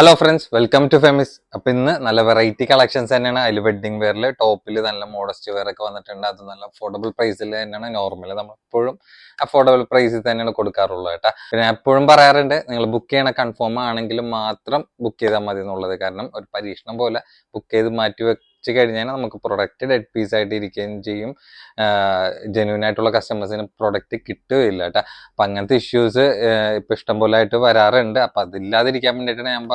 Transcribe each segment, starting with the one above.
Hello friends welcome to Femis അപ്പൊ ഇന്ന് നല്ല വെറൈറ്റി കളക്ഷൻസ് തന്നെയാണ്. അതിൽ വെഡിങ് വെയറിൽ ടോപ്പിൽ നല്ല മോഡസ്റ്റ് വെയർ ഒക്കെ വന്നിട്ടുണ്ട്. അത് നല്ല അഫോർഡബിൾ പ്രൈസിൽ തന്നെയാണ്. നോർമൽ നമ്മൾ എപ്പോഴും അഫോർഡബിൾ പ്രൈസിൽ തന്നെയാണ് കൊടുക്കാറുള്ളത് കേട്ടോ. പിന്നെ എപ്പോഴും പറയാറുണ്ട് നിങ്ങൾ ബുക്ക് ചെയ്യണ കൺഫേം ആണെങ്കിലും മാത്രം ബുക്ക് ചെയ്താൽ മതി എന്നുള്ളത്. കാരണം ഒരു പരീക്ഷണം പോലെ ബുക്ക് ചെയ്ത് മാറ്റി വെച്ച് കഴിഞ്ഞാൽ നമുക്ക് പ്രൊഡക്റ്റ് ഡെഡ് പീസ് ആയിട്ട് ഇരിക്കുകയും ചെയ്യും. ജെന്യൂൻ ആയിട്ടുള്ള കസ്റ്റമേഴ്സിന് പ്രൊഡക്റ്റ് കിട്ടുകയില്ല കേട്ടോ. അപ്പം അങ്ങനത്തെ ഇഷ്യൂസ് ഇപ്പം ഇഷ്ടം പോലെ ആയിട്ട് വരാറുണ്ട്. അപ്പം അതില്ലാതിരിക്കാൻ വേണ്ടിയിട്ടാണ് ഞാൻ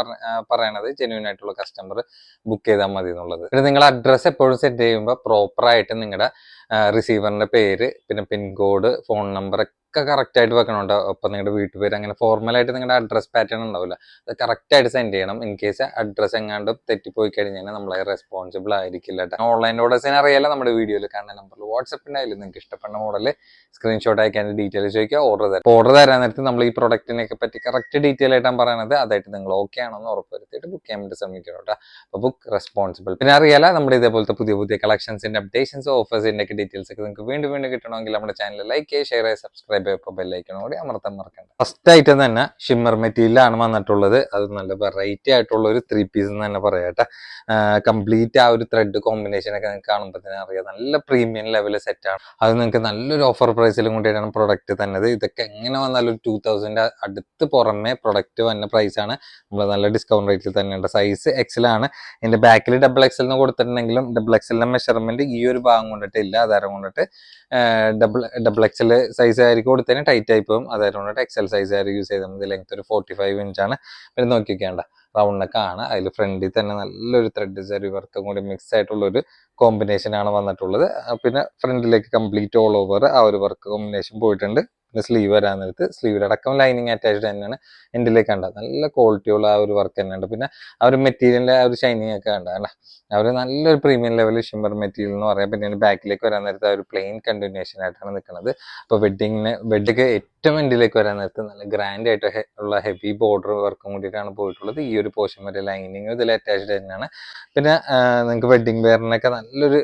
പറയണത്. ജെന്യൂൻ ആയിട്ടുള്ള കസ്റ്റമർ ബുക്ക് ചെയ്താൽ മതി എന്നുള്ളത്. പിന്നെ നിങ്ങൾ അഡ്രസ്സ് എപ്പോഴും സെറ്റ് ചെയ്യുമ്പോൾ പ്രോപ്പറായിട്ട് നിങ്ങളുടെ റിസീവറിന്റെ പേര് പിന്നെ പിൻകോഡ് ഫോൺ നമ്പർ ഒക്കെ കറക്റ്റ് ആയിട്ട് വെക്കണുണ്ട്. ഒപ്പം നിങ്ങളുടെ വീട്ടുപേര് അങ്ങനെ ഫോർമൽ ആയിട്ട് നിങ്ങളുടെ അഡ്രസ് പാറ്റേൺ ഉണ്ടാവില്ല. അത് കറക്റ്റ് ആയിട്ട് സെൻഡ് ചെയ്യണം. ഇൻ കേസ് അഡ്രസ് എങ്ങാണ്ട് തെറ്റിപ്പോയി കഴിഞ്ഞാൽ നമ്മളെ റെസ്പോൺസിബിൾ ആയിരിക്കില്ല ഓൺലൈൻ ഓർഡേഴ്സിന് അറിയാലോ നമ്മുടെ വീഡിയോയിൽ കാണുന്ന നമ്പറിൽ വാട്സപ്പിന്റെ ആയാലും നിങ്ങൾക്ക് ഇഷ്ടപ്പെടുന്ന മോഡൽ സ്ക്രീൻഷോട്ട് അയക്കാൻ ഡീറ്റെയിൽ ചോദിക്കുക ഓർഡർ തരാം. ഓർഡർ തരാൻ നേരത്ത് നമ്മൾ ഈ പ്രൊഡക്റ്റിനെയൊക്കെ പറ്റി കറക്റ്റ് ഡീറ്റെയിൽ ആയിട്ടാണ് പറയണത് അതായിട്ട് നിങ്ങൾ ഓക്കെ ആണെന്ന് ഉറപ്പുവരുത്തിയിട്ട് ബുക്ക് ചെയ്യാൻ വേണ്ടി ശ്രമിക്കണം കേട്ടോ ബുക്ക് റെസ്പോൺസിബിൾ പിന്നെ അറിയാലോ നമ്മുടെ ഇതേപോലത്തെ പുതിയ പുതിയ കളക്ഷൻസിന്റെ അപ്ഡേഷൻസ് ഓഫേഴ്സിന്റെ ഒക്കെ ഡീറ്റെയിൽസ് ഒക്കെ നിങ്ങൾക്ക് വീണ്ടും വീണ്ടും കിട്ടണമെങ്കിൽ നമ്മുടെ ചാനൽ ലൈക്ക് ചെയ്യുക ഷെയർ ചെയ്യുക സബ്സ്ക്രൈബ് ചെയ്യുക ബെല്ലൈക്കണം കൂടി അമർത്താൻ മറക്കണ്ട. ഫസ്റ്റ് ഐറ്റം തന്നെ ഷിമ്മർ മെറ്റീരിയലാണ് വന്നിട്ടുള്ളത്. അത് നല്ല വെറൈറ്റി ആയിട്ടുള്ള ഒരു ത്രീ പീസ് എന്ന് തന്നെ പറയാട്ടെ കംപ്ലീറ്റ് ആ ഒരു ത്രെഡ് കോമ്പിനേഷൻ ഒക്കെ നിങ്ങൾക്ക് കാണുമ്പോൾ തന്നെ അറിയാം. നല്ല പ്രീമിയം ലെവൽ സെറ്റ് ആണ്. അത് നിങ്ങൾക്ക് നല്ലൊരു ഓഫർ പ്രൈസിലും കൂടിയാണ് പ്രൊഡക്റ്റ് തന്നത്. ഇതൊക്കെ എങ്ങനെ വന്നാലും ഒരു ടൂ തൗസൻഡ് അടുത്ത് പുറമെ പ്രൊഡക്റ്റ് വന്ന പ്രൈസ് ആണ്. നമ്മൾ നല്ല ഡിസ്കൗണ്ട് റേറ്റിൽ തന്നെയുണ്ട് സൈസ് എക്സൽ ആണ്. ഇതിന്റെ ബാക്കിൽ ഡബിൾ എക്സൽ എന്ന് കൊടുത്തിട്ടുണ്ടെങ്കിലും ഡബിൾ എക്സലിന്റെ മെഷർമെന്റ് ഈ ഒരു ഭാഗം കൊണ്ടിട്ട് ഇല്ല. അതാരം കൊണ്ടിട്ട് ഡബിൾ ഡബിൾ എക്സൽ സൈസ് ആയിരിക്കും കൊടുത്തതിന് ടൈറ്റ് ആയി പോകും അതായത് എക്സൽ സൈസ് ആയിട്ട് യൂസ് ചെയ്താൽ മതി. ലെങ്ത് ഒരു ഫോർട്ടി ഫൈവ് ഇഞ്ച് ആണ്. പിന്നെ നോക്കിക്കേണ്ട റൗണ്ട് നെക്ക് ആണ്. അതിൽ ഫ്രണ്ടിൽ തന്നെ നല്ലൊരു ത്രെഡ് സെറി വർക്കും കൂടി മിക്സ് ആയിട്ടുള്ള ഒരു കോമ്പിനേഷൻ ആണ് വന്നിട്ടുള്ളത്. പിന്നെ ഫ്രണ്ടിലേക്ക് കംപ്ലീറ്റ് ഓൾ ഓവർ ആ ഒരു വർക്ക് കോമ്പിനേഷൻ പോയിട്ടുണ്ട്. സ്ലീവ് വരാൻ നേരത്ത് സ്ലീവിലടക്കം ലൈനിങ് അറ്റാച്ച്ഡ് തന്നെയാണ് എൻഡിലേക്ക് കണ്ട നല്ല ക്വാളിറ്റിയുള്ള ആ ഒരു വർക്ക് തന്നെയുണ്ട്. പിന്നെ ആ ഒരു മെറ്റീരിയലിന്റെ ആ ഒരു ഷൈനിങ് ഒക്കെ കണ്ട കണ്ട? അവർ നല്ലൊരു പ്രീമിയം ലെവൽ ഷിമ്മർ മെറ്റീരിയൽ എന്ന് പറയാം. പിന്നെ ബാക്കിലേക്ക് വരാൻ നേരത്ത് ഒരു പ്ലെയിൻ കണ്ടിന്യൂഷൻ ആയിട്ടാണ് നിൽക്കുന്നത് അപ്പോൾ വെഡിങ്ങിന് വെഡിക്ക് ഏറ്റവും എൻഡിലേക്ക് വരാൻ നേരത്ത് നല്ല ഗ്രാൻഡ് ആയിട്ട് ഉള്ള ഹെവി ബോർഡർ വർക്കും കൂടിയിട്ടാണ് പോയിട്ടുള്ളത്. ഈ ഒരു പോർഷൻ വരെ ലൈനിങ് ഇതിൽ അറ്റാച്ച്ഡ് തന്നെയാണ്. പിന്നെ നിങ്ങൾക്ക് വെഡിങ് വെയറിനൊക്കെ നല്ലൊരു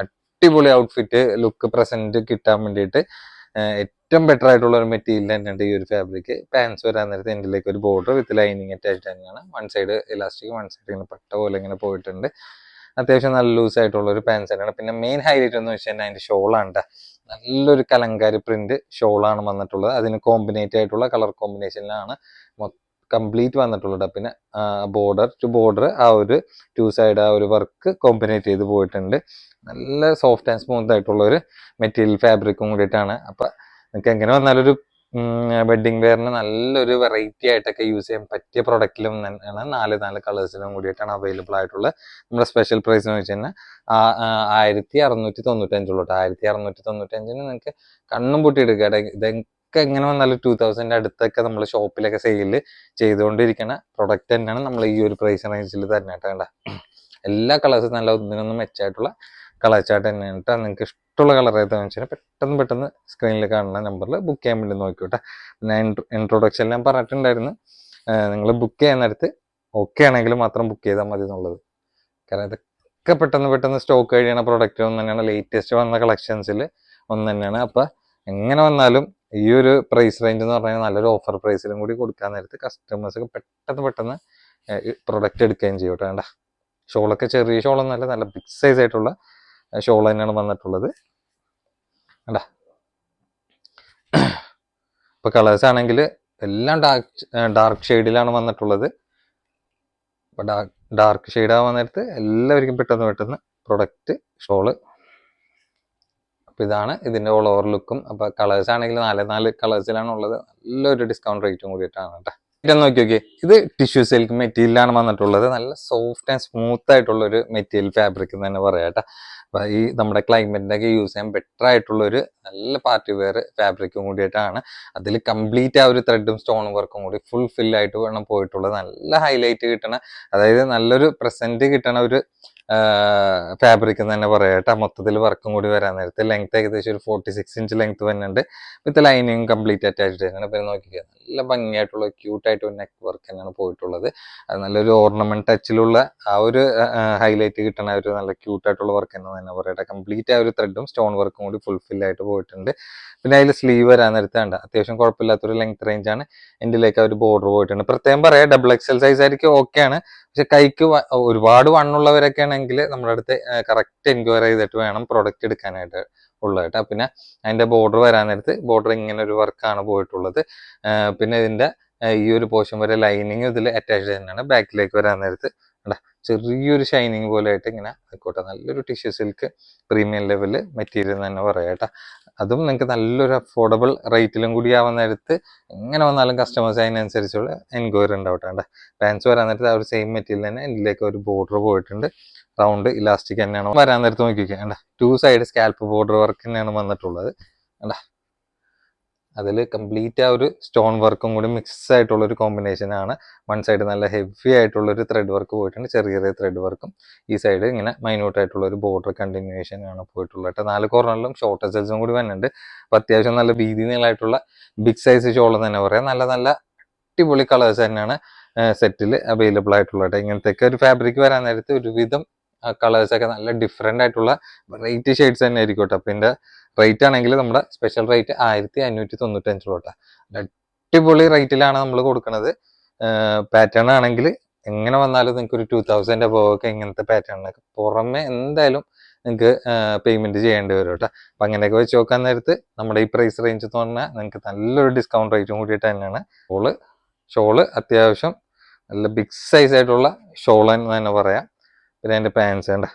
അടിപൊളി ഔട്ട്ഫിറ്റ് ലുക്ക് പ്രസന്റ് കിട്ടാൻ വേണ്ടിയിട്ട് ഏറ്റവും ബെറ്റർ ആയിട്ടുള്ള ഒരു മെറ്റീരിയൽ തന്നെയുണ്ട് ഈ ഒരു ഫാബ്രിക് പാൻസ് വരാൻ നേരത്തെ എന്റെലേക്ക് ഒരു ബോർഡർ വിത്ത് ലൈനിങ് അറ്റാച്ച്ഡ് തന്നെയാണ്. One side elastic one side ഇങ്ങനെ പട്ട പോലെ ഇങ്ങനെ പോയിട്ടുണ്ട്. അത്യാവശ്യം നല്ല ലൂസ് ആയിട്ടുള്ള ഒരു പാൻസ് തന്നെയാണ്. പിന്നെ മെയിൻ ഹൈലൈറ്റ് എന്ന് വെച്ച് കഴിഞ്ഞാൽ അതിന്റെ ഷോളാണ്. നല്ലൊരു കലങ്കാരി പ്രിന്റ് ഷോളാണ് വന്നിട്ടുള്ളത്. അതിന് കോമ്പിനേറ്റ് ആയിട്ടുള്ള കളർ കോമ്പിനേഷനിലാണ് കംപ്ലീറ്റ് വന്നിട്ടുള്ളത് പിന്നെ ബോർഡർ ടു ബോർഡർ ആ ഒരു ടു സൈഡ് ആ ഒരു വർക്ക് കോമ്പിനേറ്റ് ചെയ്ത് പോയിട്ടുണ്ട്. നല്ല സോഫ്റ്റ് ആൻഡ് സ്മൂത്ത് ആയിട്ടുള്ള ഒരു മെറ്റീരിയൽ ഫാബ്രിക്കും കൂടിയിട്ടാണ്. അപ്പൊ നിങ്ങൾക്ക് എങ്ങനെ വന്നാലൊരു വെഡിങ് വെയറിന് നല്ലൊരു വെറൈറ്റി ആയിട്ടൊക്കെ യൂസ് ചെയ്യാൻ പറ്റിയ പ്രൊഡക്റ്റിലും ആണ് നാല് നാല് കളേഴ്സിലും കൂടിയിട്ടാണ് അവൈലബിൾ ആയിട്ടുള്ളത് നമ്മുടെ സ്പെഷ്യൽ പ്രൈസ് എന്ന് വെച്ച് കഴിഞ്ഞാൽ ആയിരത്തി അറുന്നൂറ്റി തൊണ്ണൂറ്റഞ്ചുള്ളൂ ആയിരത്തി അറുന്നൂറ്റി തൊണ്ണൂറ്റഞ്ചിന് നിങ്ങൾക്ക് കണ്ണും പൂട്ടി എടുക്കുക ഇതൊക്കെ എങ്ങനെ വന്നാലും ടൂ തൗസൻഡ് അടുത്തൊക്കെ നമ്മൾ ഷോപ്പിലൊക്കെ സെയിൽ ചെയ്തുകൊണ്ടിരിക്കുന്ന പ്രൊഡക്റ്റ് തന്നെയാണ് നമ്മൾ ഈ ഒരു പ്രൈസ് റേഞ്ചിൽ തന്നെ കേട്ടോ എല്ലാ കളേഴ്സും നല്ല ഒന്നിനൊന്നും മെച്ചായിട്ടുള്ള കളർ ചാർട്ട് തന്നെയാണ് കേട്ടോ നിങ്ങൾക്ക് ഇഷ്ടമുള്ള കളർ ഏതാണെന്ന് വെച്ചാൽ പെട്ടെന്ന് പെട്ടെന്ന് സ്ക്രീനിൽ കാണുന്ന നമ്പറിൽ ബുക്ക് ചെയ്യാൻ വേണ്ടി നോക്കിക്കോട്ടെ. ഞാൻ ഇൻട്രൊഡക്ഷൻ ഞാൻ പറഞ്ഞിട്ടുണ്ടായിരുന്നു. നിങ്ങൾ ബുക്ക് ചെയ്യാൻ നേരത്ത് ഓക്കെ ആണെങ്കിൽ മാത്രം ബുക്ക് ചെയ്താൽ മതി എന്നുള്ളത്. കാരണം ഇതൊക്കെ പെട്ടെന്ന് പെട്ടെന്ന് സ്റ്റോക്ക് കഴിയണ പ്രൊഡക്റ്റ് ഒന്ന് തന്നെയാണ് ലേറ്റസ്റ്റ് വന്ന കളക്ഷൻസിൽ ഒന്ന് തന്നെയാണ് അപ്പം എങ്ങനെ വന്നാലും ഈ ഒരു പ്രൈസ് റേഞ്ച് എന്ന് പറഞ്ഞാൽ നല്ലൊരു ഓഫർ പ്രൈസിലും കൂടി കൊടുക്കാൻ നേരത്ത് കസ്റ്റമേഴ്സ് പെട്ടെന്ന് പെട്ടെന്ന് പ്രൊഡക്റ്റ് എടുക്കുകയും ചെയ്യും കേട്ടോ വേണ്ട ഷോളൊക്കെ ചെറിയ ഷോളൊന്നല്ല നല്ല ബിഗ് സൈസ് ആയിട്ടുള്ള ഷോൾ തന്നെയാണ് വന്നിട്ടുള്ളത്. അല്ല ഇപ്പൊ കളേഴ്സ് ആണെങ്കിൽ എല്ലാം ഡാർക്ക് ഡാർക്ക് ഷെയ്ഡിലാണ് വന്നിട്ടുള്ളത്. അപ്പൊ ഡാർക്ക് ഡാർക്ക് ആവാൻ നേരത്ത് എല്ലാവർക്കും പെട്ടെന്ന് പെട്ടെന്ന് പ്രൊഡക്റ്റ് ഷോൾ. അപ്പൊ ഇതാണ് ഇതിന്റെ ഓൾ ഓവർ ലുക്കും അപ്പൊ കളേഴ്സ് ആണെങ്കിൽ നാല് നാല് കളേഴ്സിലാണ് ഉള്ളത് നല്ലൊരു ഡിസ്കൗണ്ട് റേറ്റും കൂടിയിട്ടാണ് കേട്ടോ. ഇതൊന്ന് നോക്കി നോക്കി ഇത് ടിഷ്യൂ സിൽക്ക് മെറ്റീരിയലാണ് വന്നിട്ടുള്ളത്. നല്ല സോഫ്റ്റ് ആൻഡ് സ്മൂത്ത് ആയിട്ടുള്ള ഒരു മെറ്റീരിയൽ ഫാബ്രിക് എന്ന് തന്നെ പറയാം കേട്ടോ. അപ്പൊ ഈ നമ്മുടെ ക്ലൈമറ്റിനൊക്കെ യൂസ് ചെയ്യാൻ ബെറ്റർ ആയിട്ടുള്ള ഒരു നല്ല പാർട്ടി വെയർ ഫാബ്രിക്കും കൂടിയിട്ടാണ് അതിൽ കംപ്ലീറ്റ് ആ ഒരു ത്രെഡും സ്റ്റോൺ വർക്കും കൂടി ഫുൾ ഫില്ലായിട്ട് വേണം പോയിട്ടുള്ളത്. നല്ല ഹൈലൈറ്റ് കിട്ടണ അതായത് നല്ലൊരു പ്രസന്റ് കിട്ടണ ഒരു ഫാബ്രിക് എന്ന് തന്നെ പറയാം കേട്ടോ. മൊത്തത്തിൽ വർക്കും കൂടി വരാൻ നേരത്തെ. ലെങ്ത് ഏകദേശം ഒരു ഫോർട്ടി സിക്സ് ഇഞ്ച് ലെങ്ത് വരുന്നുണ്ട് വിത്ത് ലൈനിങ് കംപ്ലീറ്റ് അറ്റാച്ച്ഡ് തന്നെയാണ് പിന്നെ നോക്കിക്കുക നല്ല ഭംഗിയായിട്ടുള്ള ക്യൂട്ടായിട്ട് ഒരു നെക്ക് വർക്ക് തന്നെയാണ് പോയിട്ടുള്ളത്. അത് നല്ലൊരു ഓർണമെന്റ് ടച്ചിലുള്ള ആ ഒരു ഹൈലൈറ്റ് കിട്ടണ ഒരു നല്ല ക്യൂട്ടായിട്ടുള്ള വർക്ക് എന്ന് തന്നെ പറയട്ടെ കംപ്ലീറ്റ് ആ ഒരു ത്രെഡും സ്റ്റോൺ വർക്കും കൂടി ഫുൾഫിൽ ആയിട്ട് പോയിട്ടുണ്ട്. പിന്നെ അതിൽ സ്ലീവ് വരാൻ നേരത്തെ ഉണ്ട് അത്യാവശ്യം കുഴപ്പമില്ലാത്തൊരു ലെങ്ത് റേഞ്ച് ആണ്. എൻഡിലേക്ക് ആ ഒരു ബോർഡർ പോയിട്ടുണ്ട്. പ്രത്യേകം പറയാം ഡബിൾ എക്സൽ സൈസ് ആയിരിക്കും ഓക്കെയാണ് പക്ഷെ കൈക്ക് ഒരുപാട് വണ്ണുള്ളവരൊക്കെ ആണെങ്കിൽ നമ്മുടെ അടുത്ത് കറക്റ്റ് എൻക്വയറി ചെയ്തിട്ട് വേണം പ്രോഡക്റ്റ് എടുക്കാനായിട്ട് ഉള്ളത് കേട്ടോ പിന്നെ അതിന്റെ ബോർഡർ വരാൻ നേരത്ത് ബോർഡർ ഇങ്ങനെ ഒരു വർക്കാണ് പോയിട്ടുള്ളത് പിന്നെ ഇതിന്റെ ഈ ഒരു പോർഷൻ വരെ ലൈനിങ് ഇതിൽ അറ്റാച്ച് തന്നെയാണ്. ബാക്കിലേക്ക് വരാൻ നേരത്ത് കണ്ടാ ചെറിയൊരു ഷൈനിങ് പോലെ ആയിട്ട് ഇങ്ങനെ ആയിക്കോട്ടെ. നല്ലൊരു tissue silk premium level material തന്നെ പറയാം കേട്ടോ. അതും നിങ്ങൾക്ക് നല്ലൊരു അഫോർഡബിൾ റേറ്റിലും കൂടി ആവാൻ നേരത്ത് എങ്ങനെ വന്നാലും കസ്റ്റമേഴ്സ് അതിനനുസരിച്ചുള്ള എൻക്വയറി ഉണ്ടാവട്ടെ കേട്ടോ പാൻസ് വരാൻ നേരത്ത് ആ ഒരു സെയിം മെറ്റീരിയൽ തന്നെ ഇതിലേക്ക് ഒരു ബോർഡർ പോയിട്ടുണ്ട്. റൗണ്ട് ഇലാസ്റ്റിക് തന്നെയാണ്. വരാൻ നേരത്ത് നോക്കിക്കുക കണ്ട two side scallop border work തന്നെയാണ് വന്നിട്ടുള്ളത്. കണ്ട അതിൽ കംപ്ലീറ്റ് ആ ഒരു സ്റ്റോൺ വർക്കും കൂടി മിക്സ് ആയിട്ടുള്ള ഒരു കോമ്പിനേഷൻ ആണ്. വൺ സൈഡ് നല്ല ഹെവി ആയിട്ടുള്ള ഒരു ത്രെഡ് വർക്ക് പോയിട്ടുണ്ട് ചെറിയ ചെറിയ ത്രെഡ് വർക്കും ഈ സൈഡ് ഇങ്ങനെ മൈന്യൂട്ട് ആയിട്ടുള്ള ഒരു ബോർഡർ കണ്ടിന്യൂഷൻ ആണ് പോയിട്ടുള്ളത് കേട്ടോ. നാല് കോർണറിലും ഷോർട്ട് സെൽസും കൂടി വന്നിട്ടുണ്ട്. അപ്പോൾ അത്യാവശ്യം നല്ല വീതി നീളായിട്ടുള്ള ബിഗ് സൈസ് ഷോൾ തന്നെ പറയാം. നല്ല നല്ല അടിപൊളി കളേഴ്സ് തന്നെയാണ് സെറ്റിൽ അവൈലബിൾ ആയിട്ടുള്ളത് ഇങ്ങനത്തെ ഒരു ഫാബ്രിക് വരാൻ നേരത്ത് ഒരുവിധം കളേഴ്സ് ഒക്കെ നല്ല ഡിഫറെന്റ് ആയിട്ടുള്ള വെറൈറ്റി ഷെയ്ഡ്സ് തന്നെ ആയിരിക്കും കേട്ടോ അപ്പം ഇതിന്റെ റേറ്റ് ആണെങ്കിൽ നമ്മുടെ സ്പെഷ്യൽ റേറ്റ് ആയിരത്തി അഞ്ഞൂറ്റി തൊണ്ണൂറ്റഞ്ച് രൂപ അടിപൊളി റേറ്റിലാണ് നമ്മൾ കൊടുക്കുന്നത് പാറ്റേൺ ആണെങ്കിൽ എങ്ങനെ വന്നാലും നിങ്ങൾക്ക് ഒരു ടു തൗസൻഡ് അബവ് ഒക്കെ ഇങ്ങനത്തെ പാറ്റേണിനൊക്കെ പുറമെ എന്തായാലും നിങ്ങൾക്ക് പേയ്മെന്റ് ചെയ്യേണ്ടി വരും കേട്ടോ അപ്പം അങ്ങനെയൊക്കെ വെച്ച് നോക്കാൻ നേരത്ത് നമ്മുടെ ഈ പ്രൈസ് റേഞ്ച് എന്ന് പറഞ്ഞാൽ നിങ്ങൾക്ക് നല്ലൊരു ഡിസ്കൗണ്ട് റേറ്റും കൂടിയിട്ട് തന്നെയാണ്. ഷോൾ ഷോൾ അത്യാവശ്യം നല്ല ബിഗ് സൈസ് ആയിട്ടുള്ള ഷോൾ എന്ന് തന്നെ പറയാം. പിന്നെ അതിന്റെ പാൻസ് ഉണ്ട്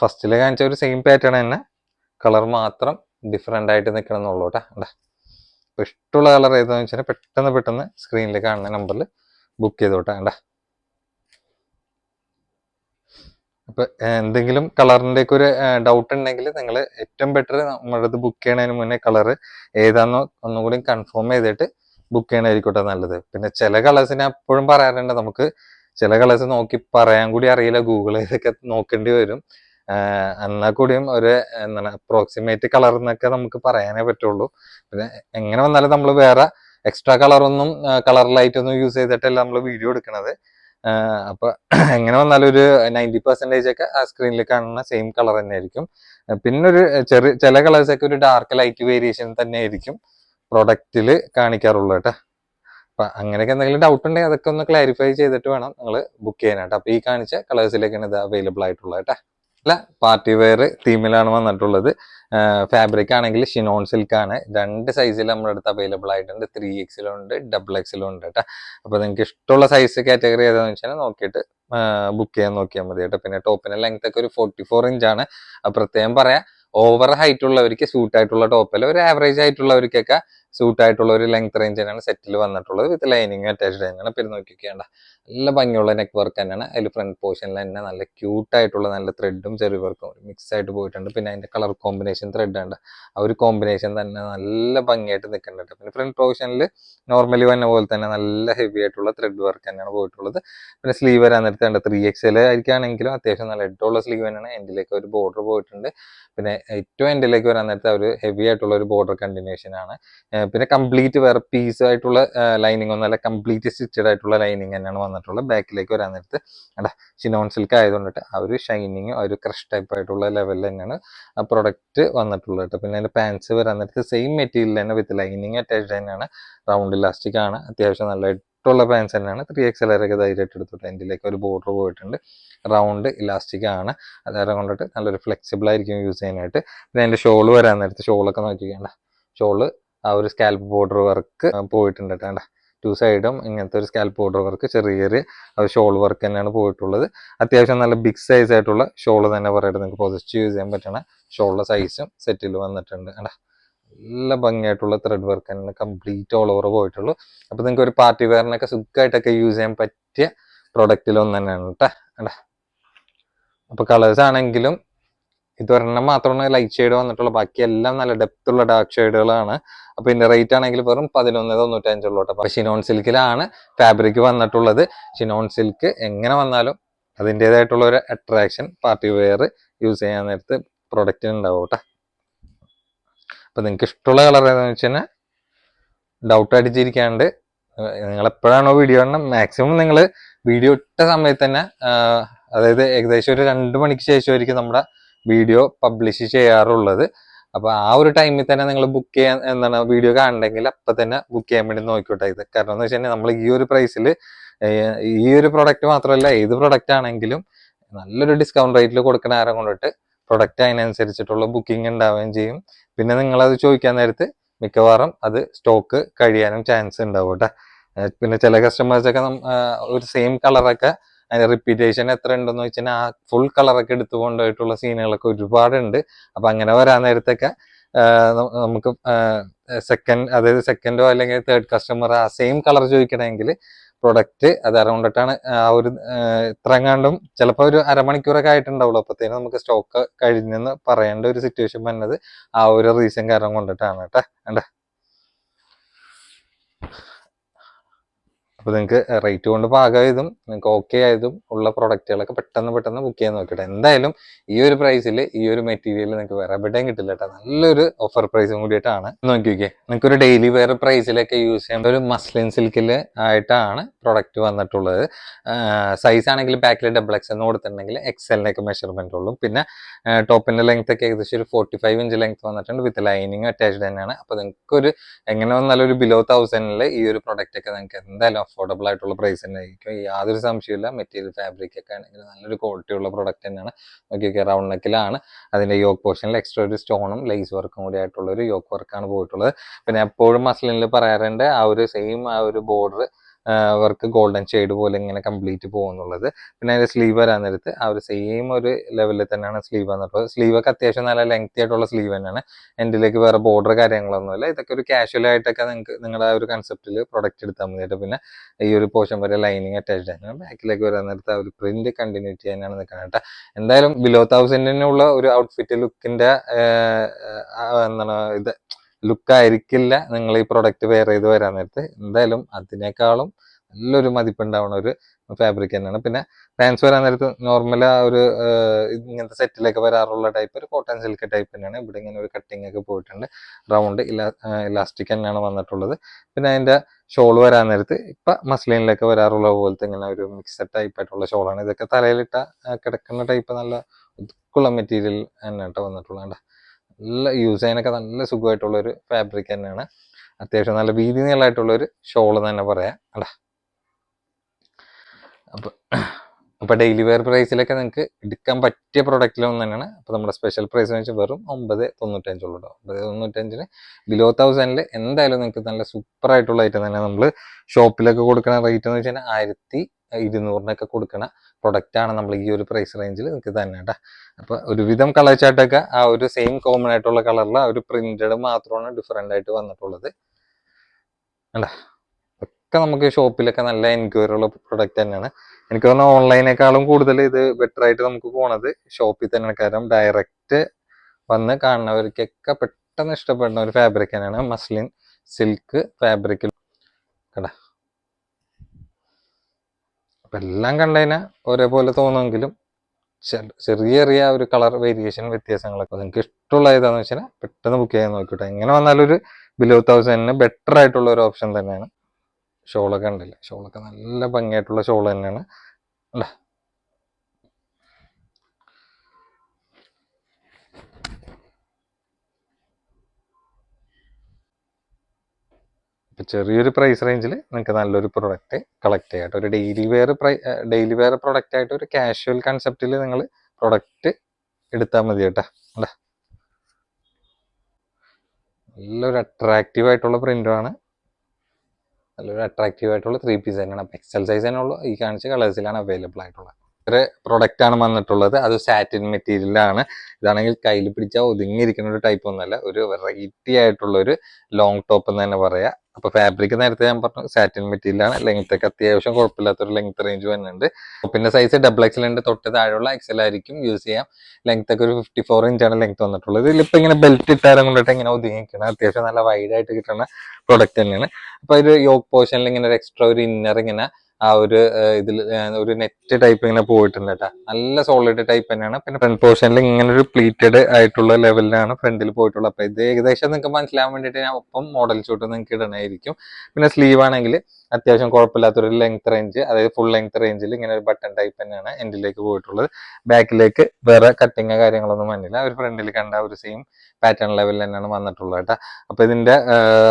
ഫസ്റ്റിൽ കാണിച്ച ഒരു സെയിം പാറ്റേൺ തന്നെ. കളർ മാത്രം ഡിഫറെന്റ് ആയിട്ട് നിൽക്കണം എന്നുള്ളൂ കേട്ടോ അപ്പോൾ ഇഷ്ടമുള്ള കളർ ഏതെന്ന് വെച്ചാൽ പെട്ടെന്ന് പെട്ടെന്ന് സ്ക്രീനിൽ കാണുന്ന നമ്പറിൽ ബുക്ക് ചെയ്തോട്ടെ. കേട്ടോ അപ്പോൾ എന്തെങ്കിലും കളറിന്റെയൊക്കെ ഒരു ഡൗട്ട് ഉണ്ടെങ്കിൽ നിങ്ങൾ ഏറ്റവും ബെറ്റർ നമ്മുടെ ബുക്ക് ചെയ്യണതിന് മുന്നേ കളർ ഏതാണെന്നോ ഒന്നും കൂടി കൺഫേം ചെയ്തിട്ട് ബുക്ക് ചെയ്യണമായിരിക്കട്ടെ നല്ലത്. പിന്നെ ചില കളേഴ്സിനെ എപ്പോഴും പറയാറുണ്ട് നമുക്ക് ചില കളേഴ്സ് നോക്കി പറയാൻ കൂടി അറിയില്ല. ഗൂഗിൾ ഇതൊക്കെ നോക്കേണ്ടി വരും. എന്നാൽ കൂടിയും ഒരു എന്താണ് അപ്രോക്സിമേറ്റ് കളർ എന്നൊക്കെ നമുക്ക് പറയാനേ പറ്റുള്ളൂ. പിന്നെ എങ്ങനെ വന്നാലും നമ്മൾ വേറെ എക്സ്ട്രാ കളറൊന്നും കളർ ലൈറ്റ് ഒന്നും യൂസ് ചെയ്തിട്ടല്ല നമ്മൾ വീഡിയോ എടുക്കുന്നത് അപ്പൊ എങ്ങനെ വന്നാലും ഒരു നയന്റി പെർസെന്റേജ് ഒക്കെ ആ സ്ക്രീനിൽ കാണുന്ന സെയിം കളർ തന്നെ ആയിരിക്കും പിന്നെ ഒരു ചെറിയ ചില കളേഴ്സൊക്കെ ഒരു ഡാർക്ക് ലൈറ്റ് വേരിയേഷൻ തന്നെ ആയിരിക്കും പ്രൊഡക്റ്റിൽ കാണിക്കാറുള്ളൂ കേട്ടോ. അപ്പൊ അങ്ങനെയൊക്കെ എന്തെങ്കിലും ഡൗട്ട് ഉണ്ടെങ്കിൽ അതൊക്കെ ഒന്ന് ക്ലാരിഫൈ ചെയ്തിട്ട് വേണം നിങ്ങൾ ബുക്ക് ചെയ്യാനായിട്ട്. അപ്പോൾ ഈ കാണിച്ച കളേഴ്സിലേക്കാണ് ഇത് അവൈലബിൾ ആയിട്ടുള്ളത് കേട്ടോ. അല്ല പാർട്ടി വെയർ തീമിലാണ് വന്നിട്ടുള്ളത്. ഫാബ്രിക് ആണെങ്കിൽ ഷിനോൺ സിൽക്ക് ആണ് രണ്ട് സൈസിൽ നമ്മുടെ അടുത്ത് അവൈലബിൾ ആയിട്ടുണ്ട്. ത്രീ എക്സിലും ഉണ്ട് ഡബിൾ എക്സിലും ഉണ്ട് കേട്ടോ. അപ്പോൾ നിങ്ങൾക്ക് ഇഷ്ടമുള്ള സൈസ് കാറ്റഗറി ഏതാണെന്ന് വെച്ചാൽ നോക്കിയിട്ട് ബുക്ക് ചെയ്യാൻ നോക്കിയാൽ മതി കേട്ടോ. പിന്നെ ടോപ്പിന്റെ ലെങ്ത് ഒക്കെ ഒരു ഫോർട്ടി ഫോർ ഇഞ്ച് ആണ്. അപ്പൊ പ്രത്യേകം പറയാം ഓവർ ഹൈറ്റ് ഉള്ളവർക്ക് സൂട്ട് ആയിട്ടുള്ള ടോപ്പിൽ ഒരു ആവറേജ് ആയിട്ടുള്ളവർക്കൊക്കെ സൂട്ട് ആയിട്ടുള്ള ഒരു ലെങ്ത് റേഞ്ച് തന്നെയാണ് സെറ്റിൽ വന്നിട്ടുള്ളത്. വിത്ത് ലൈനിങ് അറ്റാച്ച്ഡ് തന്നെയാണ് പിന്നെ നോക്കിക്കേണ്ട. നല്ല ഭംഗിയുള്ള നെക്ക് വർക്ക് തന്നെയാണ് അതിൽ ഫ്രണ്ട് പോർഷനിൽ തന്നെ നല്ല ക്യൂട്ട് ആയിട്ടുള്ള നല്ല ത്രെഡും ചെറിയ വർക്കും മിക്സ് ആയിട്ട് പോയിട്ടുണ്ട്. പിന്നെ അതിന്റെ കളർ കോമ്പിനേഷൻ ത്രെഡ് ഉണ്ട് ആ ഒരു കോമ്പിനേഷൻ തന്നെ നല്ല ഭംഗിയായിട്ട് നിൽക്കുന്നുണ്ട്. പിന്നെ ഫ്രണ്ട് പോർഷനിൽ നോർമലി വന്ന പോലെ തന്നെ നല്ല ഹെവി ആയിട്ടുള്ള ത്രെഡ് വർക്ക് തന്നെയാണ് പോയിട്ടുള്ളത്. പിന്നെ സ്ലീവ് വരാൻ നിർത്തേണ്ട ത്രീ എക്സ് എൽ ആയിരിക്കുകയാണെങ്കിലും അത്യാവശ്യം നല്ല എഡുള്ള സ്ലീവ് തന്നെയാണ്. എൻഡിലേക്ക് ഒരു ബോർഡർ പോയിട്ടുണ്ട്. പിന്നെ ഏറ്റവും എൻഡിലേക്ക് വരാൻ നേരത്തെ ഒരു ഹെവി ആയിട്ടുള്ള ഒരു ബോർഡർ കണ്ടിന്യൂഷൻ ആണ്. പിന്നെ കംപ്ലീറ്റ് വേറെ പീസ് ആയിട്ടുള്ള ലൈനിങ് അല്ല കംപ്ലീറ്റ് സ്റ്റിച്ചഡ് ആയിട്ടുള്ള ലൈനിങ് തന്നെയാണ് വന്നിട്ടുള്ളത്. ബാക്കിലേക്ക് വരാൻ നേരത്ത് അല്ല ഷിനോൺ സിൽക്ക് ആയതുകൊണ്ടിട്ട് ആ ഒരു ഷൈനിങ് ആ ഒരു ക്രഷ് ടൈപ്പ് ആയിട്ടുള്ള ലെവലിൽ തന്നെയാണ് ആ പ്രൊഡക്റ്റ് വന്നിട്ടുള്ളത് കേട്ടോ പിന്നെ അതിന്റെ പാൻസ് വരാൻ നേരത്ത് സെയിം മെറ്റീരിയൽ തന്നെ വിത്ത് ലൈനിങ് അറ്റാച്ച്ഡ് തന്നെയാണ്. റൗണ്ട് ഇലാസ്റ്റിക് ആണ്. അത്യാവശ്യം നല്ല ഇട്ടുള്ള പാൻസ് തന്നെയാണ്. ത്രീ എക്സ് ഒക്കെ ധൈര്യമായിട്ട് എടുത്തിട്ട് അതിലേക്ക് ഒരു ബോർഡർ പോയിട്ടുണ്ട്. റൗണ്ട് ഇലാസ്റ്റിക് ആണ്. അതായത് കൊണ്ടിട്ട് നല്ലൊരു ഫ്ലെക്സിബിൾ ആയിരിക്കും യൂസ് ചെയ്യാനായിട്ട്. പിന്നെ അതിന്റെ ഷോൾ വരാൻ നേരത്ത് ഷോളൊക്കെ നോക്കിക്കേണ്ട ഷോൾ ആ ഒരു സ്കാൽപ്പ് ബോർഡർ വർക്ക് പോയിട്ടുണ്ട് കേട്ടോ. ടു സൈഡും ഇങ്ങനത്തെ ഒരു സ്കാൽപ്പ് ബോർഡർ വർക്ക് ചെറിയ ചെറിയ ഷോൾ വർക്ക് തന്നെയാണ് പോയിട്ടുള്ളത്. അത്യാവശ്യം നല്ല ബിഗ് സൈസ് ആയിട്ടുള്ള ഷോൾ തന്നെ പറയുന്നത് നിങ്ങൾക്ക് പൊസിറ്റ് യൂസ് ചെയ്യാൻ പറ്റണ ഷോളിലെ സൈസും സെറ്റിൽ വന്നിട്ടുണ്ട് കേട്ടോ. നല്ല ഭംഗിയായിട്ടുള്ള ത്രെഡ് വർക്ക് തന്നെ കംപ്ലീറ്റ് ഓൾ ഓവർ പോയിട്ടുള്ളൂ. അപ്പോൾ നിങ്ങൾക്ക് ഒരു പാർട്ടി വെയറിനൊക്കെ സുഖമായിട്ടൊക്കെ യൂസ് ചെയ്യാൻ പറ്റിയ പ്രൊഡക്റ്റിൽ ഒന്ന് തന്നെയാണ് കേട്ടോ. കണ്ടാ അപ്പൊ കളേഴ്സ് ആണെങ്കിലും ഇത് ഒരെണ്ണം മാത്രമാണ് ലൈറ്റ് ഷെയ്ഡ് വന്നിട്ടുള്ളത് ബാക്കി എല്ലാം നല്ല ഡെപ്ത് ഉള്ള ഡാർക്ക് ഷെയ്ഡുകളാണ് അപ്പൊ ഇതിന്റെ റേറ്റ് ആണെങ്കിൽ വെറും പതിനൊന്ന് തൊണ്ണൂറ്റഞ്ചുള്ളൂ കേട്ടോ. അപ്പൊ ഷിനോൺ സിൽക്കിലാണ് ഫാബ്രിക് വന്നിട്ടുള്ളത്. ഷിനോൺ സിൽക്ക് എങ്ങനെ വന്നാലും അതിന്റേതായിട്ടുള്ള ഒരു അട്രാക്ഷൻ പാർട്ടി വെയർ യൂസ് ചെയ്യാൻ നേരത്ത് പ്രൊഡക്റ്റിന് ഉണ്ടാവും കേട്ടോ. അപ്പൊ നിങ്ങൾക്ക് ഇഷ്ടമുള്ള കളർ ഏതാണെന്ന് വെച്ച് കഴിഞ്ഞാൽ ഡൗട്ട് അടിച്ചിരിക്കാണ്ട് നിങ്ങൾ എപ്പോഴാണോ വീഡിയോ കാണണം മാക്സിമം നിങ്ങൾ വീഡിയോ ഇട്ട സമയത്ത് തന്നെ അതായത് ഏകദേശം ഒരു രണ്ട് മണിക്ക് ശേഷമായിരിക്കും നമ്മുടെ വീഡിയോ പബ്ലിഷ് ചെയ്യാറുള്ളത്. അപ്പൊ ആ ഒരു ടൈമിൽ തന്നെ നിങ്ങൾ ബുക്ക് ചെയ്യാൻ എന്താണ് വീഡിയോ കാണണമെങ്കിൽ അപ്പൊ തന്നെ ബുക്ക് ചെയ്യാൻ വേണ്ടി നോക്കിക്കോട്ടെ ഇത്. കാരണം എന്ന് വെച്ച് കഴിഞ്ഞാൽ നമ്മൾ ഈ ഒരു പ്രൈസിൽ ഈ ഒരു പ്രൊഡക്റ്റ് മാത്രമല്ല ഏത് പ്രൊഡക്റ്റ് ആണെങ്കിലും നല്ലൊരു ഡിസ്കൗണ്ട് റേറ്റിൽ കൊടുക്കുന്ന ആരം കൊണ്ടിട്ട് പ്രൊഡക്റ്റ് അതിനനുസരിച്ചിട്ടുള്ള ബുക്കിംഗ് ഉണ്ടാവുകയും ചെയ്യും. പിന്നെ നിങ്ങൾ അത് ചോദിക്കാൻ നേരത്ത് മിക്കവാറും അത് സ്റ്റോക്ക് കഴിയാനും ചാൻസ് ഉണ്ടാവും കേട്ടോ. പിന്നെ ചില കസ്റ്റമേഴ്സൊക്കെ ഒരു സെയിം കളറൊക്കെ അതിന്റെ റിപ്പീറ്റേഷൻ എത്ര ഉണ്ടെന്ന് വെച്ചാൽ ആ ഫുൾ കളറൊക്കെ എടുത്തു കൊണ്ടുപോയിട്ടുള്ള സീനുകളൊക്കെ ഒരുപാടുണ്ട്. അപ്പൊ അങ്ങനെ വരാൻ നേരത്തൊക്കെ നമുക്ക് സെക്കൻഡ് അതായത് സെക്കൻഡോ അല്ലെങ്കിൽ തേർഡ് കസ്റ്റമർ ആ സെയിം കളർ ചോദിക്കണമെങ്കിൽ പ്രൊഡക്റ്റ് അത് അറൗണ്ടിട്ടാണ് ആ ഒരു ഇത്രങ്ങാണ്ടും ചിലപ്പോൾ ഒരു അരമണിക്കൂറൊക്കെ ആയിട്ടുണ്ടാവുള്ളൂ. അപ്പോഴത്തേനും നമുക്ക് സ്റ്റോക്ക് കഴിഞ്ഞെന്ന് പറയേണ്ട ഒരു സിറ്റുവേഷൻ വന്നത് ആ ഒരു റീസൺ കാരണം കൊണ്ടിട്ടാണ് കേട്ടോ. കണ്ട അപ്പൊ നിങ്ങൾക്ക് റേറ്റ് കൊണ്ട് പാകമായതും നിങ്ങൾക്ക് ഓക്കെ ആയതും ഉള്ള പ്രൊഡക്റ്റുകളൊക്കെ പെട്ടെന്ന് പെട്ടെന്ന് ബുക്ക് ചെയ്യാൻ നോക്കട്ടെ. എന്തായാലും ഈ ഒരു പ്രൈസിൽ ഈ ഒരു മെറ്റീരിയൽ നിങ്ങൾക്ക് വേറെ എവിടെയും കിട്ടില്ല കേട്ടോ നല്ലൊരു ഓഫർ പ്രൈസും കൂടിയിട്ടാണ്. നോക്കി നോക്കിയേ നിങ്ങൾക്ക് ഒരു ഡെയിലി വെയർ പ്രൈസിലൊക്കെ യൂസ് ചെയ്യേണ്ട ഒരു മസ്ലിൻ സിൽക്കിൽ ആയിട്ടാണ് പ്രൊഡക്റ്റ് വന്നിട്ടുള്ളത്. സൈസ് ആണെങ്കിൽ ബാക്കിൽ ഡബിൾ എക്സ് എന്ന് കൊടുത്തിട്ടുണ്ടെങ്കിൽ എക്സലിനൊക്കെ മെഷർമെന്റ് ഉള്ളൂ. പിന്നെ ടോപ്പിന്റെ ലെങ്ത് ഒക്കെ ഏകദേശം ഒരു ഫോർട്ടി ഫൈവ് ഇഞ്ച് ലെങ്ത് വന്നിട്ടുണ്ട് വിത്ത് ലൈനിങ് അറ്റാച്ച്ഡ് തന്നെയാണ്. അപ്പോൾ നിങ്ങൾക്ക് ഒരു എങ്ങനെ വന്നാലും ഒരു ബിലോ തൗസൻഡിൽ ഈ ഒരു പ്രൊഡക്റ്റ് ഒക്കെ നിങ്ങൾക്ക് എന്തായാലും അഫോർഡബിൾ ആയിട്ടുള്ള പ്രൈസ് തന്നെ ആയിരിക്കും. യാതൊരു സംശയമില്ല മെറ്റീരിയൽ ഫാബ്രിക് ഒക്കെ ആണെങ്കിൽ നല്ലൊരു ക്വാളിറ്റി ഉള്ള പ്രൊഡക്റ്റ് തന്നെയാണ്. നോക്കിയൊക്കെ റൗണ്ട് നെക്കിലാണ് അതിന്റെ യോക്ക് പോർഷനിൽ എക്സ്ട്രാ ഒരു സ്റ്റോണും ലേസ് വർക്കും കൂടി ആയിട്ടുള്ള ഒരു യോക്ക് വർക്കാണ് പോയിട്ടുള്ളത്. പിന്നെ എപ്പോഴും മസ്ലിനിൽ പറയാറുണ്ട് ആ ഒരു സെയിം ആ ഒരു ബോർഡർ വർക്ക് ഗോൾഡൻ ഷെയ്ഡ് പോലെ ഇങ്ങനെ കംപ്ലീറ്റ് പോകുന്നുള്ളത്. പിന്നെ അതിന്റെ സ്ലീവ് വരാൻ നേരത്ത് ആ ഒരു സെയിം ഒരു ലെവലിൽ തന്നെയാണ് സ്ലീവ് വന്നിട്ടുള്ളത്. സ്ലീവ് ഒക്കെ അത്യാവശ്യം നല്ല ലെങ്തി ആയിട്ടുള്ള സ്ലീവ് തന്നെയാണ്. എൻഡിലേക്ക് വേറെ ബോർഡർ കാര്യങ്ങളൊന്നുമില്ല. ഇതൊക്കെ ഒരു കാഷ്വൽ ആയിട്ടൊക്കെ നിങ്ങൾക്ക് നിങ്ങളുടെ ആ ഒരു കൺസെപ്റ്റിൽ പ്രൊഡക്റ്റ് എടുത്താൽ മതി പിന്നെ ഈ ഒരു പോർഷൻ വരെ ലൈനിങ് അറ്റാച്ച്ഡ് ആണ് ബാക്കിലേക്ക് വരാൻ നേരത്ത് ആ ഒരു പ്രിന്റ് കണ്ടിന്യൂറ്റി തന്നെയാണ് നിൽക്കുന്നത് കേട്ടോ. എന്തായാലും ബിലോ തൗസൻഡിനുള്ള ഒരു ഔട്ട്ഫിറ്റ് ലുക്കിന്റെ എന്താണ് ഇത് ലുക്ക് ആയിരിക്കില്ല നിങ്ങൾ ഈ പ്രൊഡക്റ്റ് വെയർ ചെയ്ത് വരാൻ നേരത്ത്. എന്തായാലും അതിനേക്കാളും നല്ലൊരു മതിപ്പുണ്ടാവുന്ന ഒരു ഫാബ്രിക് തന്നെയാണ്. പിന്നെ പാൻസ് വരാൻ നേരത്ത് നോർമൽ ആ ഒരു ഇങ്ങനത്തെ സെറ്റിലൊക്കെ വരാറുള്ള ടൈപ്പ് ഒരു കോട്ടൺ സിൽക്ക് ടൈപ്പ് തന്നെയാണ്. ഇവിടെ ഇങ്ങനെ ഒരു കട്ടിങ് ഒക്കെ പോയിട്ടുണ്ട്. റൗണ്ട് ഇലാ ഇലാസ്റ്റിക് തന്നെയാണ് വന്നിട്ടുള്ളത്. പിന്നെ അതിന്റെ ഷോൾ വരാൻ നേരത്ത് ഇപ്പം മസ്ലിനിലൊക്കെ വരാറുള്ള പോലത്തെ ഇങ്ങനെ ഒരു മിക്സഡ് ടൈപ്പ് ആയിട്ടുള്ള ഷോളാണ് ഇതൊക്കെ തലയിലിട്ട കിടക്കുന്ന ടൈപ്പ് നല്ല ഒതുക്കുള്ള മെറ്റീരിയൽ തന്നെ കേട്ടോ വന്നിട്ടുള്ളത്. നല്ല യൂസ് ചെയ്യാനൊക്കെ നല്ല സുഖമായിട്ടുള്ളൊരു ഫാബ്രിക് തന്നെയാണ്. അത്യാവശ്യം നല്ല വീതി നീളമായിട്ടുള്ളൊരു ഷോൾ തന്നെ പറയാം. അല്ല? അപ്പം അപ്പോൾ ഡെയിലി വെയർ പ്രൈസിലൊക്കെ നിങ്ങൾക്ക് എടുക്കാൻ പറ്റിയ പ്രൊഡക്റ്റിലൊന്നും തന്നെയാണ്. അപ്പം നമ്മുടെ സ്പെഷ്യൽ പ്രൈസ് എന്ന് വെച്ചാൽ വെറും ഒമ്പത് തൊണ്ണൂറ്റഞ്ചുള്ളൂ കേട്ടോ ഒമ്പത് തൊണ്ണൂറ്റഞ്ചിന് ബിലോ തൗസൻഡിൽ എന്തായാലും നിങ്ങൾക്ക് നല്ല സൂപ്പർ ആയിട്ടുള്ള ഐറ്റം തന്നെ നമ്മൾ ഷോപ്പിലൊക്കെ കൊടുക്കുന്ന റേറ്റ് എന്ന് വെച്ചാൽ ആയിരത്തി ഇരുന്നൂറിനൊക്കെ കൊടുക്കുന്ന പ്രൊഡക്റ്റ് ആണ് നമ്മൾ ഈ ഒരു പ്രൈസ് റേഞ്ചിൽ നിങ്ങൾക്ക് തന്നെ കേട്ടോ. അപ്പൊ ഒരുവിധം കളർ ചാർട്ടൊക്കെ ആ ഒരു സെയിം കോമൺ ആയിട്ടുള്ള കളറിൽ ആ ഒരു പ്രിന്റഡ് മാത്രമാണ് ഡിഫറെന്റ് ആയിട്ട് വന്നിട്ടുള്ളത്. അല്ല ഒക്കെ നമുക്ക് ഷോപ്പിലൊക്കെ നല്ല എൻക്വയറി ഉള്ള പ്രൊഡക്റ്റ് തന്നെയാണ്. എനിക്ക് തോന്നുന്നു ഓൺലൈനേക്കാളും കൂടുതൽ ഇത് ബെറ്റർ ആയിട്ട് നമുക്ക് പോണത് ഷോപ്പിൽ തന്നെയാണ്. കാരണം ഡയറക്റ്റ് വന്ന് കാണുന്നവർക്കൊക്കെ പെട്ടെന്ന് ഇഷ്ടപ്പെടുന്ന ഒരു ഫാബ്രിക് തന്നെയാണ്. മസ്ലിൻ സിൽക്ക് ഫാബ്രിക്കിൽ കടാ അപ്പൊ എല്ലാം കണ്ടതിന് ഒരേപോലെ തോന്നുമെങ്കിലും ചെറിയ ചെറിയ ഒരു കളർ വേരിയേഷൻ വ്യത്യാസങ്ങളൊക്കെ നിങ്ങൾക്ക് ഇഷ്ടമുള്ള ഏതാന്ന് വെച്ചാൽ പെട്ടെന്ന് ബുക്ക് ചെയ്യാൻ നോക്കിട്ടെ എങ്ങനെ വന്നാലും ഒരു ബിലോ തൗസൻഡിന് ബെറ്റർ ആയിട്ടുള്ള ഒരു ഓപ്ഷൻ തന്നെയാണ്. ഷോളൊക്കെ ഉണ്ടല്ലേ ഷോളൊക്കെ നല്ല ഭംഗിയായിട്ടുള്ള ഷോൾ തന്നെയാണ്. അല്ല ചെറിയൊരു പ്രൈസ് റേഞ്ചിൽ നിങ്ങൾക്ക് നല്ലൊരു പ്രൊഡക്റ്റ് കളക്ട് ചെയ്യാട്ടോ ഒരു ഡെയിലി വെയർ പ്രൈ ഡെയിലി വെയർ പ്രൊഡക്റ്റ് ആയിട്ട് ഒരു കാഷ്വൽ കൺസെപ്റ്റിൽ നിങ്ങൾ പ്രൊഡക്റ്റ് എടുത്താൽ മതി കേട്ടോ. അല്ല നല്ലൊരു അട്രാക്റ്റീവ് ആയിട്ടുള്ള പ്രിന്റുമാണ് നല്ലൊരു അട്രാക്റ്റീവ് ആയിട്ടുള്ള ത്രീ പീസ് തന്നെയാണ്. അപ്പം എക്സൽ സൈസ് തന്നെയുള്ള ഈ കാണിച്ച കളേഴ്സിലാണ് അവൈലബിൾ ആയിട്ടുള്ളത്. പ്രൊഡക്റ്റ് ആണ് വന്നിട്ടുള്ളത്. അത് സാറ്റിൻ മെറ്റീരിയലാണ് ഇതാണെങ്കിൽ കയ്യിൽ പിടിച്ചാൽ ഒതുങ്ങിയിരിക്കുന്ന ഒരു ടൈപ്പ് ഒന്നല്ല ഒരു വെറൈറ്റി ആയിട്ടുള്ള ഒരു ലോങ് ടോപ്പ് എന്ന് തന്നെ പറയാം. അപ്പൊ ഫാബ്രിക് നേരത്തെ ഞാൻ പറഞ്ഞു സാറ്റിൻ മെറ്റീരിയൽ ആണ്. ലെങ്ത് ഒക്കെ അത്യാവശ്യം കുഴപ്പമില്ലാത്തൊരു ലെങ്ത് റേഞ്ച് വരുന്നുണ്ട് പിന്നെ സൈസ് ഡബിൾ എക്സൽ ഉണ്ട് തൊട്ട് താഴെയുള്ള എക്സൽ ആയിരിക്കും യൂസ് ചെയ്യാം. ലെങ്ത് ഒക്കെ ഒരു ഫിഫ്റ്റി ഫോർ ഇഞ്ചാണ് ലെങ്ത് വന്നിട്ടുള്ളത്. ഇതിലിപ്പോ ഇങ്ങനെ ബെൽറ്റ് ഇട്ടാലും കൊണ്ടിട്ട് ഇങ്ങനെ ഒതുങ്ങിക്കണം അത്യാവശ്യം നല്ല വൈഡ് ആയിട്ട് കിട്ടുന്ന പ്രൊഡക്റ്റ് തന്നെയാണ്. അപ്പൊ ഒരു യോഗ പോർഷനിൽ ഇങ്ങനെ ഒരു എക്സ്ട്രാ ഒരു ഇന്നർ ഇങ്ങനെ ആ ഒരു ഇതിൽ ഒരു നെറ്റ് ടൈപ്പ് ഇങ്ങനെ പോയിട്ടുണ്ട് കേട്ടോ നല്ല സോളിഡ് ടൈപ്പ് തന്നെയാണ്. പിന്നെ ഫ്രണ്ട് പോർഷനിൽ ഇങ്ങനെ ഒരു പ്ലീറ്റഡ് ആയിട്ടുള്ള ലെവലിലാണ് ഫ്രണ്ടിൽ പോയിട്ടുള്ളത്. അപ്പൊ ഇത് ഏകദേശം നിങ്ങൾക്ക് മനസ്സിലാവാൻ വേണ്ടിയിട്ട് ഞാൻ ഒപ്പം മോഡൽ ഷൂട്ട് നിങ്ങൾക്ക് ഇടണമായിരിക്കും പിന്നെ സ്ലീവ് ആണെങ്കിൽ അത്യാവശ്യം കുഴപ്പമില്ലാത്തൊരു ലെങ്ത് റേഞ്ച് അതായത് ഫുൾ ലെങ്ത് റേഞ്ചിൽ ഇങ്ങനെ ഒരു ബട്ടൺ ടൈപ്പ് തന്നെയാണ് എൻഡിലേക്ക് പോയിട്ടുള്ളത്. ബാക്കിലേക്ക് വേറെ കട്ടിങ് കാര്യങ്ങളൊന്നും വന്നില്ല. ഒരു ഫ്രണ്ടിൽ കണ്ട ഒരു സെയിം പാറ്റേൺ ലെവലിൽ തന്നെയാണ് വന്നിട്ടുള്ളത് കേട്ടോ. അപ്പൊ ഇതിന്റെ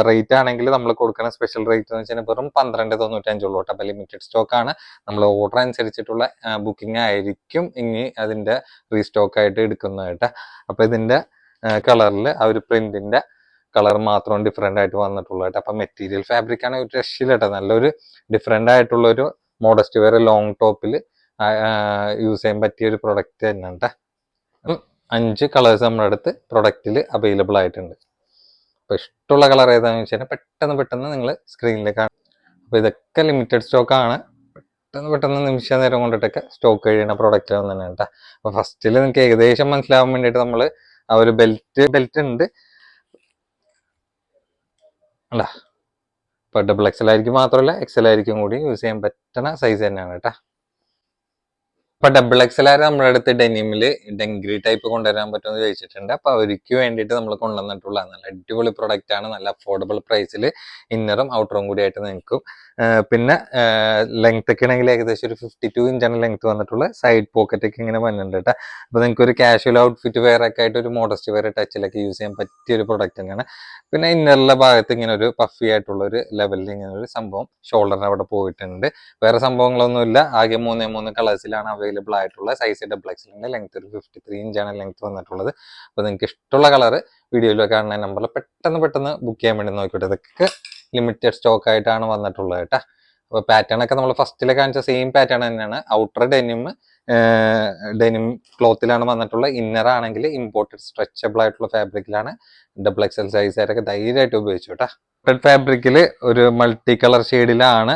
റേറ്റ് ആണെങ്കിൽ നമ്മൾ കൊടുക്കുന്ന സ്പെഷ്യൽ റേറ്റ് എന്ന് വെച്ചാൽ വെറും പന്ത്രണ്ട് തൊണ്ണൂറ്റഞ്ചുള്ളൂ കേട്ടോ. അപ്പൊ ലിമിറ്റഡ് സ്റ്റോക്ക് ആണ്. നമ്മൾ ഓർഡർ അനുസരിച്ചിട്ടുള്ള ബുക്കിംഗ് ആയിരിക്കും ഇനി അതിന്റെ റീസ്റ്റോക്ക് ആയിട്ട് എടുക്കുന്നത് കേട്ടോ. അപ്പൊ ഇതിന്റെ കളറിൽ ആ ഒരു പ്രിന്റിന്റെ കളർ മാത്രം ഡിഫറെന്റ് ആയിട്ട് വന്നിട്ടുള്ളൂ അപ്പൊ മെറ്റീരിയൽ ഫാബ്രിക് ആണ് ഒരു രക്ഷയില്ല നല്ലൊരു ഡിഫറെന്റ് ആയിട്ടുള്ള ഒരു മോഡസ്റ്റ് വെയർ ലോങ് ടോപ്പിൽ യൂസ് ചെയ്യാൻ പറ്റിയ ഒരു പ്രൊഡക്റ്റ് തന്നെയാണ് കേട്ടോ. അഞ്ച് കളേഴ്സ് നമ്മുടെ അടുത്ത് പ്രൊഡക്റ്റിൽ അവൈലബിൾ ആയിട്ടുണ്ട്. അപ്പം ഇഷ്ടമുള്ള കളർ ഏതാണെന്ന് വെച്ച് കഴിഞ്ഞാൽ പെട്ടെന്ന് പെട്ടെന്ന് നിങ്ങൾ സ്ക്രീനിൽ കാണും. അപ്പോൾ ഇതൊക്കെ ലിമിറ്റഡ് സ്റ്റോക്ക് ആണ്. പെട്ടെന്ന് പെട്ടെന്ന് നിമിഷ നേരം കൊണ്ടിട്ടൊക്കെ സ്റ്റോക്ക് കഴിയുന്ന പ്രൊഡക്റ്റിൽ തന്നെയാണ് കേട്ടോ. അപ്പോൾ ഫസ്റ്റിൽ നിങ്ങൾക്ക് ഏകദേശം മനസ്സിലാവാൻ വേണ്ടിയിട്ട് നമ്മൾ ആ ഒരു ബെൽറ്റ് ബെൽറ്റ് ഉണ്ട്. അല്ല. ഇപ്പൊ ഡബിൾ എക്സൽ ആയിരിക്കും മാത്രമല്ല എക്സൽ ആയിരിക്കും കൂടി യൂസ് ചെയ്യാൻ പറ്റുന്ന സൈസ് തന്നെയാണ് കേട്ടോ ഇപ്പൊ ഡബിൾ എക്സൽ ആയ നമ്മുടെ അടുത്ത് ഡെനിമിൽ ഡെങ്കിരി ടൈപ്പ് കൊണ്ടുവരാൻ പറ്റുമെന്ന് ചോദിച്ചിട്ടുണ്ട്. അപ്പൊ അവർക്ക് വേണ്ടിയിട്ട് നമ്മൾ കൊണ്ടുവന്നിട്ടുള്ള നല്ല അടിപൊളി പ്രൊഡക്റ്റ് ആണ്. നല്ല അഫോർഡബിൾ പ്രൈസിൽ ഇന്നറും ഔട്ടറും കൂടി ആയിട്ട് നിൽക്കും പിന്നെ ലെങ്ത് ഒക്കെ ആണെങ്കിൽ ഏകദേശം ഒരു ഫിഫ്റ്റി ടു ഇഞ്ചാണ് ലെങ്ത് വന്നിട്ടുള്ള. സൈഡ് പോക്കറ്റ് ഒക്കെ ഇങ്ങനെ വന്നിട്ടുണ്ട് കേട്ടോ. അപ്പൊ നിങ്ങൾക്ക് ഒരു കാഷ്വൽ ഔട്ട്ഫിറ്റ് വെയർ ഒക്കെ ആയിട്ട് ഒരു മോഡസ്റ്റ് വെയർ ടച്ചിലൊക്കെ യൂസ് ചെയ്യാൻ പറ്റിയ ഒരു പ്രൊഡക്റ്റ് തന്നെയാണ്. പിന്നെ ഇന്നറിലെ ഭാഗത്ത് ഇങ്ങനെ ഒരു പഫി ആയിട്ടുള്ള ഒരു ലെവലിൽ ഇങ്ങനെ ഒരു സംഭവം ഷോൾഡറിന് അവിടെ പോയിട്ടുണ്ട്. വേറെ സംഭവങ്ങളൊന്നുമില്ല ആകെ മൂന്നേ മൂന്ന് കളേഴ്സിലാണ് അവൈലബിൾ ആയിട്ടുള്ള. സൈസ് ഡബിൾ ലെങ്ത് ഒരു ഫിഫ്റ്റി ത്രീ ഇഞ്ചാണ് ലെങ്ത് വന്നിട്ടുള്ളത്. അപ്പോൾ നിങ്ങൾക്ക് ഇഷ്ടമുള്ള കളർ വീഡിയോയിലൊക്കെ കാണുന്ന നമ്പറിൽ പെട്ടെന്ന് പെട്ടെന്ന് ബുക്ക് ചെയ്യാൻ വേണ്ടി നോക്കിയിട്ട് ഇതൊക്കെ ലിമിറ്റഡ് സ്റ്റോക്ക് ആയിട്ടാണ് വന്നിട്ടുള്ളത് കേട്ടോ. അപ്പോൾ പാറ്റേൺ ഒക്കെ നമ്മൾ ഫസ്റ്റിലെ കാണിച്ച സെയിം പാറ്റേൺ തന്നെയാണ്. ഔട്ടർ ഡെനിം ഡെനിം ക്ലോത്തിലാണ് വന്നിട്ടുള്ളത്. ഇന്നർ ആണെങ്കിൽ ഇമ്പോർട്ടഡ് സ്ട്രെച്ചബിൾ ആയിട്ടുള്ള ഫാബ്രിക്കിലാണ് ഡബിൾ എക്സൽ സൈസ് ആയിട്ടൊക്കെ ധൈര്യമായിട്ട് ഉപയോഗിച്ചു കേട്ടോ റെഡ് ഫാബ്രിക്കിൽ ഒരു മൾട്ടി കളർ ഷെയ്ഡിലാണ്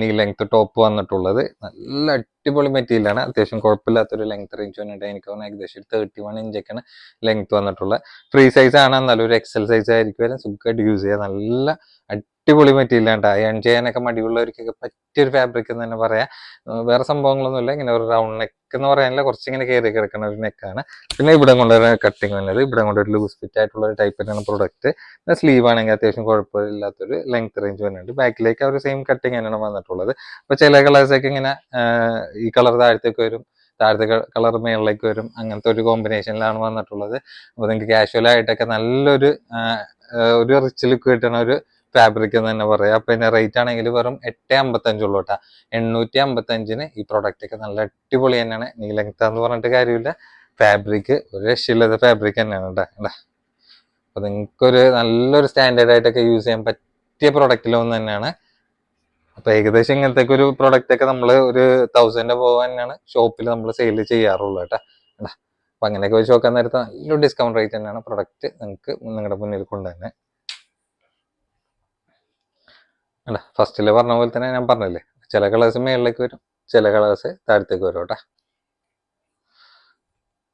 നീ ലെങ്ത് ടോപ്പ് വന്നിട്ടുള്ളത്. നല്ല അടിപൊളി മെറ്റീരിയലാണ് അത്യാവശ്യം കുഴപ്പമില്ലാത്തൊരു ലെങ്ത് റേഞ്ച് വന്നിട്ട് എനിക്ക് തോന്നുന്നു ഏകദേശം തേർട്ടി വൺ ഇഞ്ചൊക്കെയാണ് ലെങ്ത് വന്നിട്ടുള്ളത്. ഫ്രീ സൈസ് ആണ്. എന്നാലും ഒരു എക്സൽ സൈസ് ആയിരിക്കും സുഖമായിട്ട് യൂസ് ചെയ്യാം. നല്ല അടിപൊളി മെറ്റീരിയൽ ആണ് അയൺ ചെയ്യാനൊക്കെ മടിയുള്ളവർക്കൊക്കെ പറ്റിയൊരു ഫാബ്രിക് എന്ന് തന്നെ പറയാം. വേറെ സംഭവങ്ങളൊന്നുമില്ല. ഇങ്ങനെ ഒരു റൗണ്ട് നെക്ക് എന്ന് പറയാനില്ല കുറച്ചിങ്ങനെ കയറി കിടക്കുന്ന ഒരു നെക്കാണ്. പിന്നെ ഇവിടെ കൊണ്ടൊരു കട്ടിങ് വന്നത് ഇവിടെ കൊണ്ട് ഒരു ലൂസ് ഫിറ്റ് ആയിട്ടുള്ള ഒരു ടൈപ്പ് തന്നെയാണ് പ്രൊഡക്റ്റ് പിന്നെ സ്ലീവ് ആണെങ്കിൽ അത്യാവശ്യം കുഴപ്പമില്ലാത്തൊരു ലെങ്ത് റേഞ്ച് വന്നിട്ടുണ്ട്. ബാക്കിലേക്ക് ഒരു സെയിം കട്ടിങ് തന്നെയാണ് വന്നിട്ടുള്ളത്. അപ്പൊ ചില കളേഴ്സൊക്കെ ഇങ്ങനെ ഈ കളർ താഴത്തേക്ക് വരും താഴത്തെ കളർ മേളിലേക്ക് വരും അങ്ങനത്തെ ഒരു കോമ്പിനേഷനിലാണ് വന്നിട്ടുള്ളത്. അപ്പൊ നിങ്ങൾക്ക് കാഷ്വൽ ആയിട്ടൊക്കെ നല്ലൊരു ഒരു റിച്ച് ലുക്ക് കിട്ടുന്ന ഒരു ഫാബ്രിക് എന്ന് തന്നെ പറയാം. പിന്നെ റേറ്റ് ആണെങ്കിൽ വെറും എട്ട് അമ്പത്തഞ്ചുള്ളൂ കേട്ടോ എണ്ണൂറ്റി അമ്പത്തഞ്ചിന് ഈ പ്രോഡക്റ്റ് ഒക്കെ നല്ല അടിപൊളി തന്നെയാണ്. നീ ലെങ്ത് എന്ന് പറഞ്ഞിട്ട് കാര്യമില്ല. ഫാബ്രിക് ഒരു രക്ഷയില്ലാത്ത ഫാബ്രിക് തന്നെയാണ് കേട്ടോ അപ്പൊ നിങ്ങൾക്കൊരു നല്ലൊരു സ്റ്റാൻഡേർഡ് ആയിട്ടൊക്കെ യൂസ് ചെയ്യാൻ പറ്റിയ പ്രൊഡക്റ്റിലൊന്നും തന്നെയാണ്. അപ്പൊ ഏകദേശം ഇങ്ങനത്തെ ഒരു പ്രൊഡക്റ്റ് ഒക്കെ നമ്മൾ ഒരു തൗസൻഡ് പോകാൻ തന്നെയാണ് ഷോപ്പിൽ നമ്മൾ സെയിൽ ചെയ്യാറുള്ളൂ കേട്ടോ അപ്പൊ അങ്ങനെയൊക്കെ വെച്ച് നോക്കാൻ നേരത്തെ നല്ലൊരു ഡിസ്കൗണ്ട് റേറ്റ് തന്നെയാണ് പ്രൊഡക്റ്റ് നിങ്ങൾക്ക് നിങ്ങളുടെ മുന്നിൽ കൊണ്ടുതന്നെ അല്ല ഫസ്റ്റിൽ പറഞ്ഞ പോലെ തന്നെ ഞാൻ പറഞ്ഞില്ലേ ചില കളേഴ്സ് മേളിലേക്ക് വരും ചില കളേഴ്സ് താഴത്തേക്ക് വരും കേട്ടോ.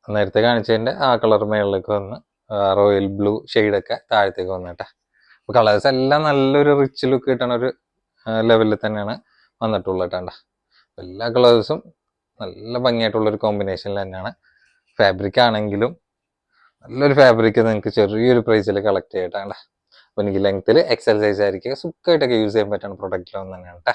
നേരത്തെ കാണിച്ചതിന്റെ ആ കളർ മേളിലേക്ക് വന്ന് റോയൽ ബ്ലൂ ഒക്കെ താഴത്തേക്ക് വന്നു കേട്ടോ. കളേഴ്സ് എല്ലാം നല്ലൊരു റിച്ച് ലുക്ക് കിട്ടണ ഒരു ലെവലിൽ തന്നെയാണ് വന്നിട്ടുള്ളത് കേട്ടോ എല്ലാ കളേഴ്സും നല്ല ഭംഗിയായിട്ടുള്ളൊരു കോമ്പിനേഷനിൽ തന്നെയാണ്. ഫാബ്രിക് ആണെങ്കിലും നല്ലൊരു ഫാബ്രിക് നിങ്ങൾക്ക് ചെറിയൊരു പ്രൈസിൽ കളക്ട് ചെയ്യട്ടാ അപ്പൊ എനിക്ക് ലെങ്ത്തിൽ എക്സൽ സൈസ് ആയിരിക്കും. സുഖമായിട്ടൊക്കെ യൂസ് ചെയ്യാൻ പറ്റുന്ന പ്രൊഡക്റ്റിലൊന്നും തന്നെയാണ് കേട്ടോ